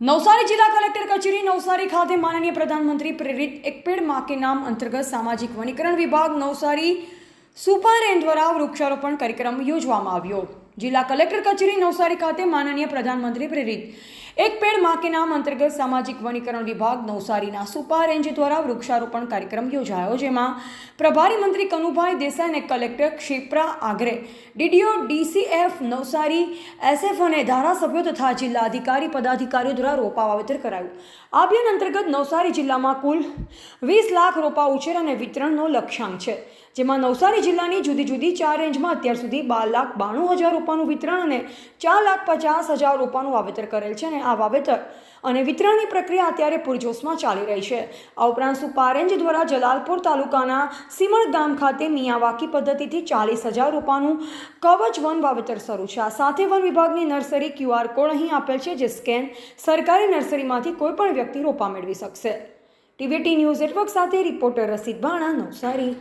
નવસારી જિલ્લા કલેક્ટર કચેરી નવસારી ખાતે માનનીય પ્રધાનમંત્રી પ્રેરિત એકપેડ માકે નામ અંતર્ગત સામાજિક વનીકરણ વિભાગ નવસારી સુપર દ્વારા વૃક્ષારોપણ કાર્યક્રમ યોજવામાં આવ્યો. જિલ્લા કલેક્ટર કચેરી નવસારી ખાતે માનનીય પ્રધાનમંત્રી પ્રેરિત. એક પેડમાં કે નામ અંતર્ગત સામાજિક વનીકરણ વિભાગ નવસારીના સુપા રેન્જ દ્વારા વૃક્ષારોપણ કાર્યક્રમ યોજાયો, જેમાં પ્રભારી મંત્રી કનુભાઈ દેસાઈ અને collector Kshipra Agre, DDO DCF Navsari, SF અને ધારાસભ્યો તથા જિલ્લા અધિકારી પદાધિકારીઓ દ્વારા રોપા વાવેતર કરાયું. આ અભિયાન અંતર્ગત નવસારી જિલ્લામાં કુલ વીસ લાખ રોપા ઉછેર અને વિતરણનો લક્ષ્યાંક છે, જેમાં નવસારી જિલ્લાની જુદી જુદી ચાર રેન્જમાં અત્યાર સુધી બાર લાખ બાણું હજાર રોપાનું વિતરણ અને ચાર લાખ પચાસ હજાર રોપાનું વાવેતર કરેલ છે અને આ વાવેતર અને વિતરણની પ્રક્રિયા અત્યારે પૂરજોશમાં ચાલી રહી છે. આ ઉપરાંત સુપા રેન્જ દ્વારા જલાલપુર તાલુકાના સીમળ ગામ ખાતે મિયાવાકી પદ્ધતિથી ચાલીસ હજાર રોપાનું કવચ વન વાવેતર શરૂ છે. આ સાથે વન વિભાગની નર્સરી ક્યુઆર કોડ અહીં આપેલ છે, જે સ્કેન સરકારી નર્સરીમાંથી કોઈપણ વ્યક્તિ રોપા મેળવી શકશે. ટીવીટી ન્યૂઝ નેટવર્ક સાથે રિપોર્ટર રસીદ ભાણા નવસારી.